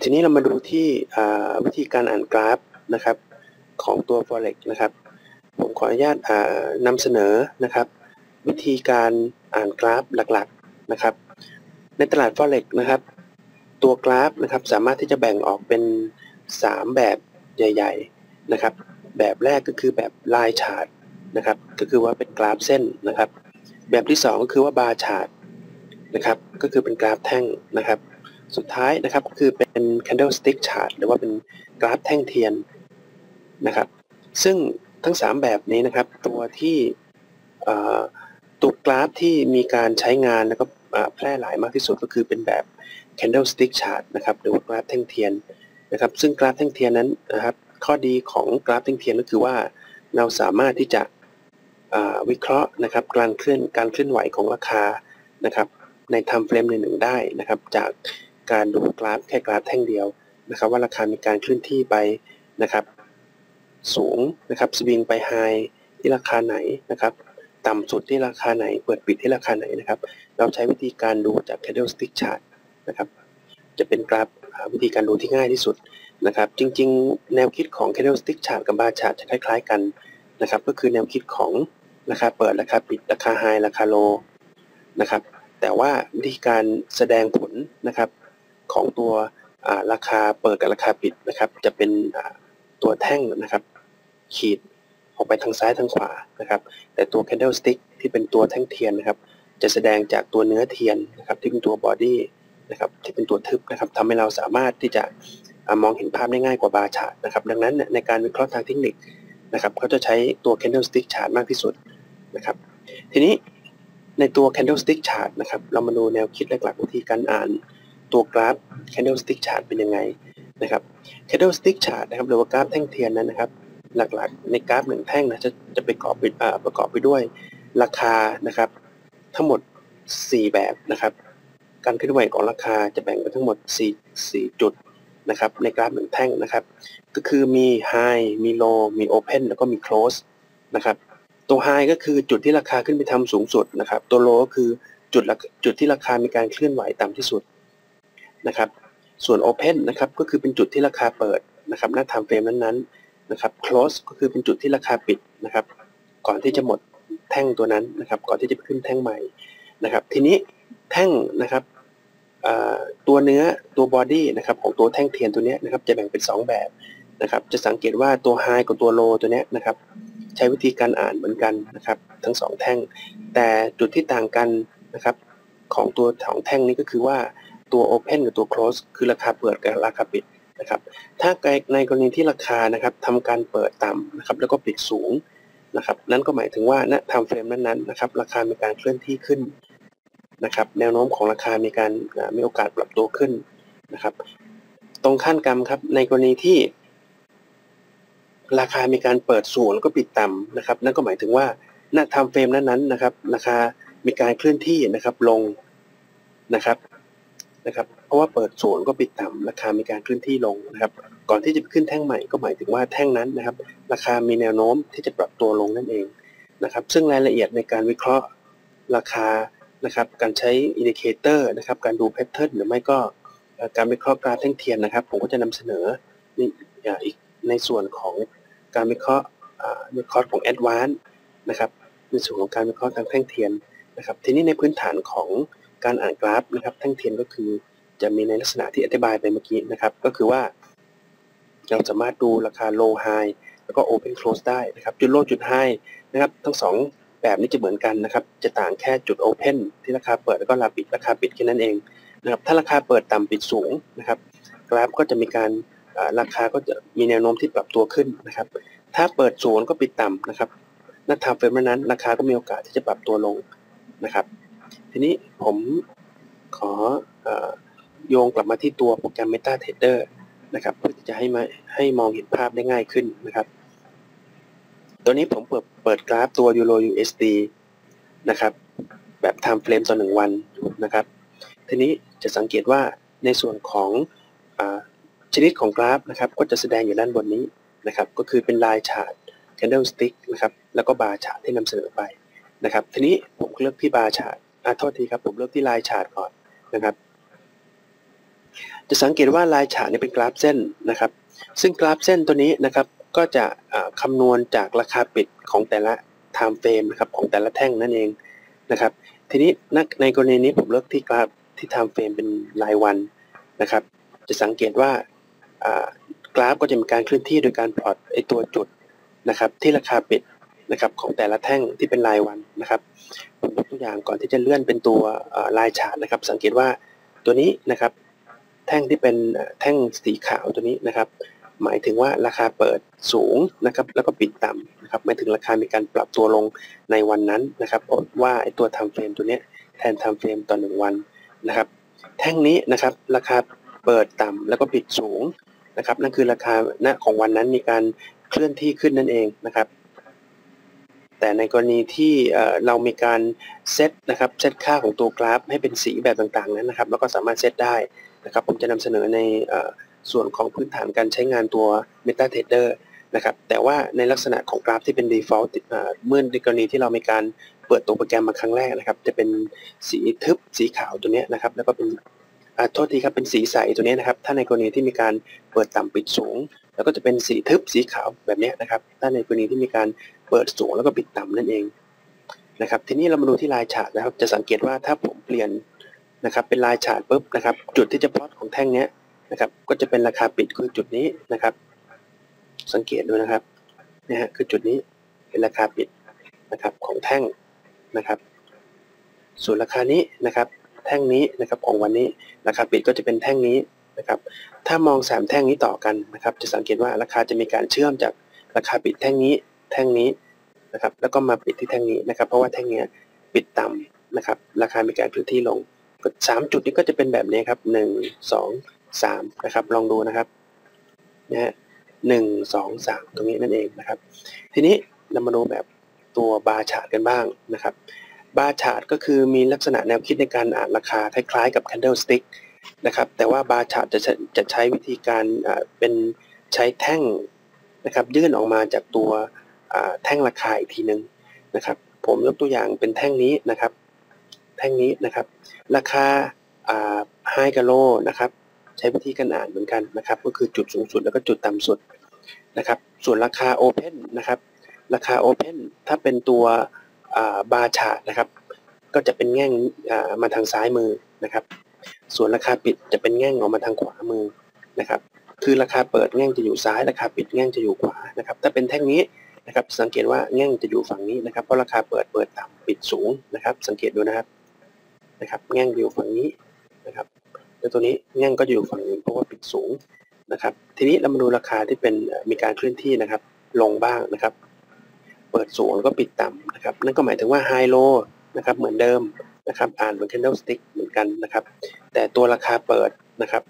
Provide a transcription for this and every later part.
ทีนี้เรามาดูที่วิธีการอ่านกราฟนะครับของตัว forex นะครับ ผมขออนุญาตนำเสนอนะครับ วิธีการอ่านกราฟหลักๆนะครับ ในตลาด forex นะครับ ตัวกราฟนะครับสามารถที่จะแบ่งออกเป็น 3 แบบใหญ่ ๆนะครับ แบบแรกก็คือแบบลายชาร์ตนะครับ ก็คือว่าเป็นกราฟเส้นนะครับ แบบที่ 2 ก็คือว่าบาร์ชาร์ตนะครับ ก็คือเป็นกราฟแท่งนะครับ สุดท้ายนะครับก็คือเป็น candlestick chart หรือว่าเป็นกราฟแท่งเทียนนะครับ ซึ่งทั้ง 3 แบบนี้นะครับ ตัวที่ตัวกราฟที่มีการใช้งานแล้วก็แพร่หลายมากที่สุดก็คือเป็นแบบ candlestick chart นะครับหรือว่ากราฟแท่งเทียนนะครับ ซึ่งกราฟแท่งเทียนนั้นนะครับข้อดีของกราฟแท่งเทียนก็คือว่าเราสามารถที่จะวิเคราะห์นะครับการเคลื่อนการเคลื่อนไหวของราคานะครับใน time frame หนึ่งได้นะครับ จาก การดูกราฟแค่กราฟแท่งเดียวนะครับ ว่าราคามีการเคลื่อนที่ไปนะครับ สูงนะครับสวิงไปไฮที่ราคาไหนนะครับ ต่ำสุดที่ราคาไหน เปิดปิดที่ราคาไหนนะครับ เราใช้วิธีการดูจาก candlestick chart นะครับ จะเป็นกราฟวิธีการดูที่ง่ายที่สุดนะครับ จริง ๆ แนวคิดของ candlestick chart กับ bar chart จะคล้าย ๆ กันนะครับ ก็คือแนวคิดของราคาเปิดราคาปิดราคาไฮราคาโลนะครับ แต่ว่าวิธีการแสดงผลนะครับ ของตัวราคาเปิดกับราคาปิดนะครับ จะเป็นตัวแท่งนะครับ ขีดออกไปทางซ้ายทางขวานะครับ แต่ตัว candlestick ที่เป็นตัวแท่งเทียนนะครับ จะแสดงจากตัวเนื้อเทียนนะครับ ที่เป็นตัว body นะครับ ที่เป็นตัวทึบนะครับทำให้เราสามารถที่จะมองเห็นภาพได้ง่ายกว่าบาร์ชาร์ตนะครับ ดังนั้นในการวิเคราะห์ทางเทคนิคนะครับเขาจะใช้ตัว candlestick chart มากที่สุดนะครับ ทีนี้ในตัว candlestick chart นะครับ เรามาดูแนวคิดหลักๆวิธีการอ่าน ตัวกราฟ candlestick chart เป็นยังไงนะครับ candlestick chart นะครับหรือว่ากราฟแท่งเทียนนั้นนะครับ หลักๆ ในกราฟหนึ่งแท่งนะจะจะไประกอบไปประกอบไปด้วยราคานะครับ ทั้งหมด 4 แบบนะครับ การเคลื่อนไหวของราคาจะแบ่งเป็นทั้งหมด 4 4 จุดนะครับ ในกราฟหนึ่งแท่งนะครับ ก็คือมี high มี low มี open แล้วก็มี close นะครับตัว high ก็คือจุดที่ราคาขึ้นไปทำสูงสุดนะครับ ตัว low ก็คือจุดจุดที่ราคามีการเคลื่อนไหวต่ำที่สุด นะครับ ส่วน Open นะครับก็คือเป็นจุดที่ราคาเปิดนะครับหน้า time frame นั้นๆนะครับ Close ก็คือเป็นจุดที่ราคาปิดนะครับ ก่อนที่จะหมดแท่งตัวนั้นนะครับ ก่อนที่จะขึ้นแท่งใหม่นะครับ ทีนี้แท่งนะครับตัวเนื้อตัวบอดี้นะครับของตัวแท่งเทียนตัวนี้นะครับจะแบ่งเป็น 2 แบบนะครับ จะสังเกตว่าตัว High กับตัว Low ตัวนี้นะครับใช้วิธีการอ่านเหมือนกันนะครับ ทั้ง 2 แท่ง แต่จุดที่ต่างกันนะครับของตัวของแท่งนี้ก็คือว่า ตัว Open กับตัว Close คือราคาเปิดกับราคาปิดนะครับ ถ้าในกรณีที่ราคานะครับทำการเปิดต่ำนะครับแล้วก็ปิดสูงนะครับ นั่นก็หมายถึงว่าณทำเฟรมนั้นๆนะครับ ราคามีการเคลื่อนที่ขึ้นนะครับ แนวโน้มของราคามีการมีโอกาสปรับตัวขึ้นนะครับ ตรงขั้นกรรมครับในกรณีที่ ราคามีการเปิดสูงแล้วก็ปิดต่ำนะครับ นั่นก็หมายถึงว่าณทำเฟรมนั้นๆนะครับ ราคามีการเคลื่อนที่นะครับลงนะครับ นะครับเพราะว่าเปิดศูนย์ก็ปิดต่ำราคามีการเคลื่อนที่ลงนะครับก่อนที่จะขึ้นแท่งใหม่ก็หมายถึงว่าแท่งนั้นนะครับ ราคามีแนวโน้มที่จะปรับตัวลงนั่นเองนะครับ ซึ่งรายละเอียดในการวิเคราะห์ราคานะครับการใช้อินดิเคเตอร์นะครับการดูแพทเทิร์นหรือไม่ก็การวิเคราะห์กราฟแท่งเทียนนะครับ ผมก็จะนำเสนอนี่อีกในส่วนของการวิเคราะห์วิเคราะห์ของแอดวานซ์นะครับในส่วนของการวิเคราะห์ทางแท่งเทียนนะครับ ทีนี้ในพื้นฐานของ การอ่านกราฟนะครับแท่งเทียนก็คือจะมีในลักษณะที่อธิบายไปเมื่อกี้นะครับ ก็คือว่า เราสามารถดูราคา low high แล้วก็ open close ได้นะครับจุด low จุด high นะครับ ทั้ง 2 แบบนี้จะเหมือนกันนะครับ จะต่างแค่จุด open ที่ราคาเปิดแล้วก็ราปิดราคาปิดแค่นั้นเองนะครับถ้าราคาเปิดต่ำปิดสูงนะครับ กราฟก็จะมีการราคาก็จะมีแนวโน้มที่ปรับตัวขึ้นนะครับ ถ้าเปิดสูงก็ปิดต่ำนะครับน้าทางเฟรมนั้นราคาก็มีโอกาสที่จะปรับตัวลงนะครับ ทีนี้ผมขอโยงกลับมาที่ตัวโปรแกรม MetaTrader นะครับเพื่อจะให้มาให้มองเห็นภาพได้ง่ายขึ้นนะครับ ตัวนี้ผมเปิดเปิดกราฟตัว Euro USD นะครับ แบบ time frame ต่อหนึ่งวันนะครับ ทีนี้จะสังเกตว่าในส่วนของอชนิดของกราฟนะครับ ก็จะแสดงอยู่ด้านบนนี้นะครับ ก็คือเป็นลายฉาด candlestick นะครับ แล้วก็บาร์ฉาดที่นำเสนอไปนะครับ ทีนี้ผมเลือกที่บาร์ฉาด อ่าโทษทีครับผมเริ่มที่ลายฉาดก่อนนะครับ จะสังเกตว่าลายฉากนี้เป็นกราฟเส้นนะครับ ซึ่งกราฟเส้นตัวนี้นะครับก็จะคำนวณจากราคาปิดของแต่ละ time frame นะครับของแต่ละแท่งนั่นเองนะครับ ทีนี้ในกรณีนี้ผมเลือกที่กราฟที่ time frame เป็นรายวันนะครับ จะสังเกตว่ากราฟก็จะมีการเคลื่อนที่โดยการพลอตไอตัวจุดนะครับ ที่ราคาปิดนะครับของแต่ละแท่งที่เป็นรายวันนะครับ ยกตัวอย่างก่อนที่จะเลื่อนเป็นตัวลายฉาดนะครับ สังเกตว่าตัวนี้นะครับ แท่งที่เป็นแท่งสีขาวตัวนี้นะครับ หมายถึงว่าราคาเปิดสูงนะครับ แล้วก็ปิดต่ำนะครับหมายถึงราคามีการปรับตัวลงในวันนั้นนะครับว่าไอตัวทำเฟรมตัวนี้แทนทำเฟรมต่อหนึ่งวันนะครับ แท่งนี้นะครับราคาเปิดต่ำแล้วก็ปิดสูงนะครับ นั่นคือราคาณของวันนั้นมีการเคลื่อนที่ขึ้นนั่นเองนะครับ แต่ในกรณีที่เรามีการเซตนะครับเซตค่าของตัวกราฟ ให้เป็นสีแบบต่างๆนั้นนะครับ แล้วก็สามารถเซตได้นะครับ ผมจะนำเสนอในส่วนของพื้นฐานการใช้งานตัว MetaTrader นะครับแต่ว่าในลักษณะของกราฟที่เป็น default เมื่อในกรณีที่เรามีการเปิดตัวโปรแกรมมาครั้งแรกนะครับ จะเป็นสีทึบสีขาวตัวนี้นะครับ แล้วก็เป็นโทษทีครับเป็นสีใสตัวนี้นะครับ ถ้าในกรณีที่มีการเปิดต่ำปิดสูง แล้วก็จะเป็นสีทึบสีขาวแบบนี้นะครับ ถ้าในกรณีที่มีการ เปิดสูงแล้วก็ปิดต่ำนั่นเองนะครับทีนี้เรามาดูที่ลายฉากนะครับ จะสังเกตว่าถ้าผมเปลี่ยนนะครับเป็นลายฉากปุ๊บนะครับ จุดที่จะพลอตของแท่งนี้นะครับ ก็จะเป็นราคาปิดคือจุดนี้นะครับ สังเกตดูนะครับนี่ฮะคือจุดนี้เป็นราคาปิดนะครับของแท่งนะครับ ส่วนราคานี้นะครับ แท่งนี้นะครับของวันนี้ราคาปิดก็จะเป็นแท่งนี้นะครับ ถ้ามอง 3 แท่งนี้ต่อกันนะครับ จะสังเกตว่าราคาจะมีการเชื่อมจากราคาปิดแท่งนี้ แท่งนี้ นะครับ แล้วก็มาปิดที่แท่งนี้นะครับ เพราะว่าแท่งนี้ปิดต่ำนะครับ ราคามีการเคลื่อนที่ลงสามจุดนี้ก็จะเป็นแบบนี้ครับหนึ่งสองสามนะครับ ลองดูนะครับนะฮะหนึ่งสองสามตรงนี้นั่นเองนะครับ ทีนี้เรามาดูแบบตัวบาร์ชาร์ตกันบ้างนะครับบาร์ชาร์ตก็คือมีลักษณะแนวคิดในการอ่านราคาคล้ายๆกับ candlestick นะครับ แต่ว่าบาร์ชาร์ตจะจะใช้วิธีการเป็นใช้แท่งนะครับยื่นออกมาจากตัว แท่งราคาอีกทีหนึ่งนะครับ ผมยกตัวอย่างเป็นแท่งนี้นะครับ แท่งนี้นะครับ ราคาไฮกับโลนะครับ ใช้วิธีการอ่านเหมือนกันนะครับ ก็คือจุดสูงสุดแล้วก็จุดต่ำสุดนะครับ ส่วนราคาโอเพนนะครับ ราคาโอเพนถ้าเป็นตัวบาร์ชานะครับ ก็จะเป็นแง่งมาทางซ้ายมือนะครับ ส่วนราคาปิดจะเป็นแง่งออกมาทางขวามือนะครับ คือราคาเปิดแง่งจะอยู่ซ้าย ราคาปิดแง่งจะอยู่ขวานะครับ ถ้าเป็นแท่งนี้ นะครับสังเกตว่าแง่งจะอยู่ฝั่งนี้นะครับเพราะราคาเปิดเปิดต่ำปิดสูงนะครับ สังเกตดูนะครับนะครับ แง่งอยู่ฝั่งนี้นะครับแล้วตัวนี้แง่งก็อยู่ฝั่งนี้เพราะว่าปิดสูงนะครับ ทีนี้เรามาดูราคาที่เป็นมีการเคลื่อนที่นะครับ ลงบ้างนะครับ เปิดสูงแล้วก็ปิดต่ำนะครับ นั่นก็หมายถึงว่าไฮโลนะครับเหมือนเดิมนะครับ อ่านเหมือน candlestick เหมือนกันนะครับ แต่ตัวราคาเปิดนะครับ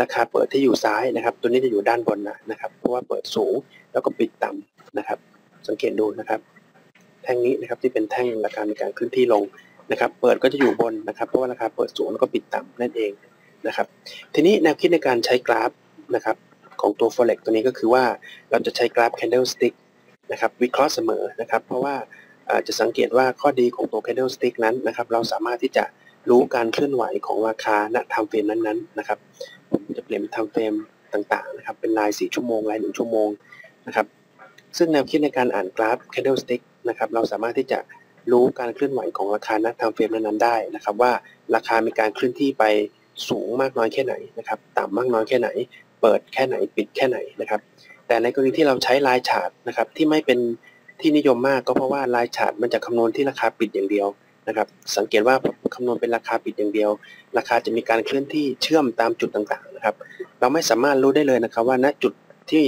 ราคาเปิดที่อยู่ซ้ายนะครับ ตัวนี้จะอยู่ด้านบนนะนะครับ เพราะว่าเปิดสูงแล้วก็ปิดต่ำ นะครับ สังเกตดูนะครับ แท่งนี้นะครับที่เป็นแท่งราคามีการขึ้นที่ลงนะครับ เปิดก็จะอยู่บนนะครับ เพราะว่าราคาเปิดสูงแล้วก็ปิดต่ำนั่นเองนะครับ ทีนี้แนวคิดในการใช้กราฟนะครับของตัว forex ตัวนี้ก็คือว่าเราจะใช้กราฟ candlestick นะครับวิเคราะห์เสมอนะครับ เพราะว่าจะสังเกตว่าข้อดีของตัว candlestick นั้นนะครับ เราสามารถที่จะรู้การเคลื่อนไหวของราคาณไทม์เฟรมนั้นๆนะครับผมจะเปลี่ยนเป็นไทม์เฟรมต่างๆนะครับ เป็นราย 4 ชั่วโมงราย 1 ชั่วโมงนะครับ ซึ่งแนวคิดในการอ่านกราฟ candlestick นะครับเราสามารถที่จะรู้การเคลื่อนไหวของราคาณไทม์เฟรมนั้นๆได้นะครับว่าราคามีการเคลื่อนที่ไปสูงมากน้อยแค่ไหนนะครับต่ำมากน้อยแค่ไหน เปิดแค่ไหนปิดแค่ไหนนะครับแต่ในกรณีที่เราใช้ลายฉาดนะครับที่ไม่เป็นที่นิยมมากก็เพราะว่าลายฉาดมันจะคำนวณที่ราคาปิดอย่างเดียวนะครับสังเกตว่าคำนวณเป็นราคาปิดอย่างเดียว ราคาจะมีการเคลื่อนที่เชื่อมตามจุดต่างๆนะครับเราไม่สามารถรู้ได้เลยนะครับว่าณจุดที่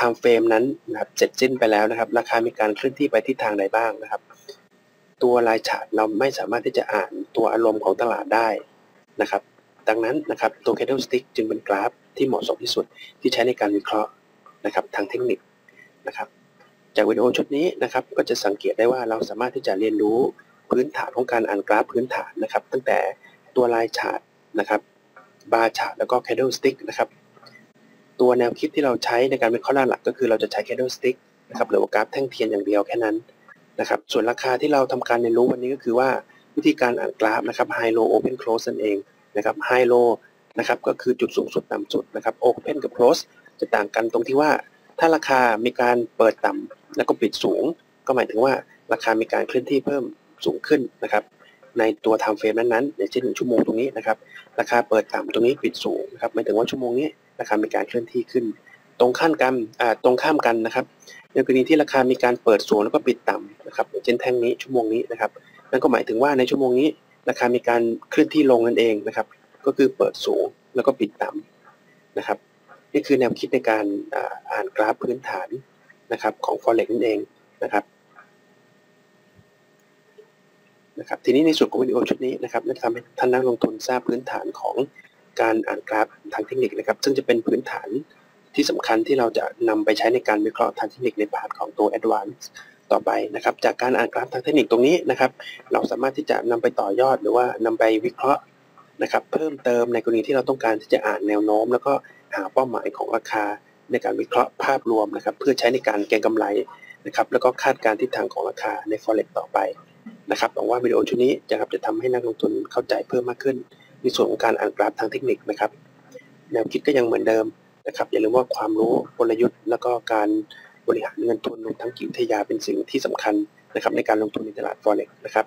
ทม์เฟรมนั้นนะครับเสร็จสิ้นไปแล้วนะครับ ราคามีการเคลื่อนที่ไปทิศทางใดบ้างนะครับ ตัวลายฉาดเราไม่สามารถที่จะอ่านตัวอารมณ์ของตลาดได้นะครับ ดังนั้นนะครับตัว candlestick จึงเป็นกราฟที่เหมาะสมที่สุดที่ใช้ในการวิเคราะห์นะครับ ทางเทคนิคนะครับ จากวิดีโอชุดนี้นะครับ ก็จะสังเกตได้ว่าเราสามารถที่จะเรียนรู้พื้นฐานของการอ่านกราฟพื้นฐานนะครับ ตั้งแต่ตัวลายฉาดนะครับบาร์ฉาดแล้วก็ candlestick นะครับ ตัวแนวคิดที่เราใช้ในการเป็นข้อหลักก็คือเราจะใช้ candlestick นะครับหรือว่ากราฟแท่งเทียนอย่างเดียวแค่นั้นนะครับส่วนราคาที่เราทำการเรียนรู้วันนี้ก็คือว่าวิธีการอ่านกราฟนะครับ high low open close นั่นเองนะครับ high low นะครับก็คือจุดสูงสุดต่ำสุดนะครับ Open กับ Close จะต่างกันตรงที่ว่าถ้าราคามีการเปิดต่ำแล้วก็ปิดสูง ก็หมายถึงว่าราคามีการเคลื่อนที่เพิ่มสูงขึ้นนะครับในตัว time frame นั้นๆอย่างเช่นหนึ่งชั่วโมงตรงนี้นะครับราคาเปิดต่ำตรงนี้ปิดสูงนะครับหมายถึงว่าชั่วโมงนี้ ราคามีการเคลื่อนที่ขึ้น ตรงข้ามกันอ่าตรงข้ามกันนะครับ ในกรณีที่ราคามีการเปิดสูงแล้วก็ปิดต่ำนะครับเช่นแท่งนี้ชั่วโมงนี้นะครับนั่นก็หมายถึงว่าในชั่วโมงนี้ราคามีการเคลื่อนที่ลงนั่นเองนะครับ ก็คือเปิดสูงแล้วก็ปิดต่ำนะครับ นี่คือแนวคิดในการอ่าอ่านกราฟพื้นฐานนะครับของ forex นั่นเองนะครับนะครับทีนี้ในส่วนของวิดีโอชุดนี้นะครับจะทำให้ท่านนักลงทุนทราบพื้นฐานของการอ่านกราฟ ทางเทคนิคนะครับ ซึ่งจะเป็นพื้นฐานที่สำคัญที่เราจะนำไปใช้ในการวิเคราะห์ทางเทคนิคในพาร์ทของตัว Advanced ต่อไปนะครับ จากการอ่านกราฟทางเทคนิคตรงนี้นะครับ เราสามารถที่จะนำไปต่อยอดหรือว่านำไปวิเคราะห์นะครับ เพิ่มเติมในกรณีที่เราต้องการที่จะอ่านแนวโน้ม แล้วก็หาเป้าหมายของราคาในการวิเคราะห์ภาพรวมนะครับ เพื่อใช้ในการเก็งกำไรนะครับ แล้วก็คาดการณ์ทิศทางของราคาใน forex ต่อไปนะครับหวังว่าวิดีโอชุดนี้จะครับจะทำให้นักลงทุนเข้าใจเพิ่มมากขึ้นในส่วนของการอ่านกราฟทางเทคนิคนะครับ แนวคิดก็ยังเหมือนเดิมนะครับอย่าลืมว่าความรู้กลยุทธ์ แล้วก็การบริหารเงินทุนรวมทั้งกิจวิทยาเป็นสิ่งที่สำคัญนะครับในการลงทุนในตลาดฟอเร็กนะครับ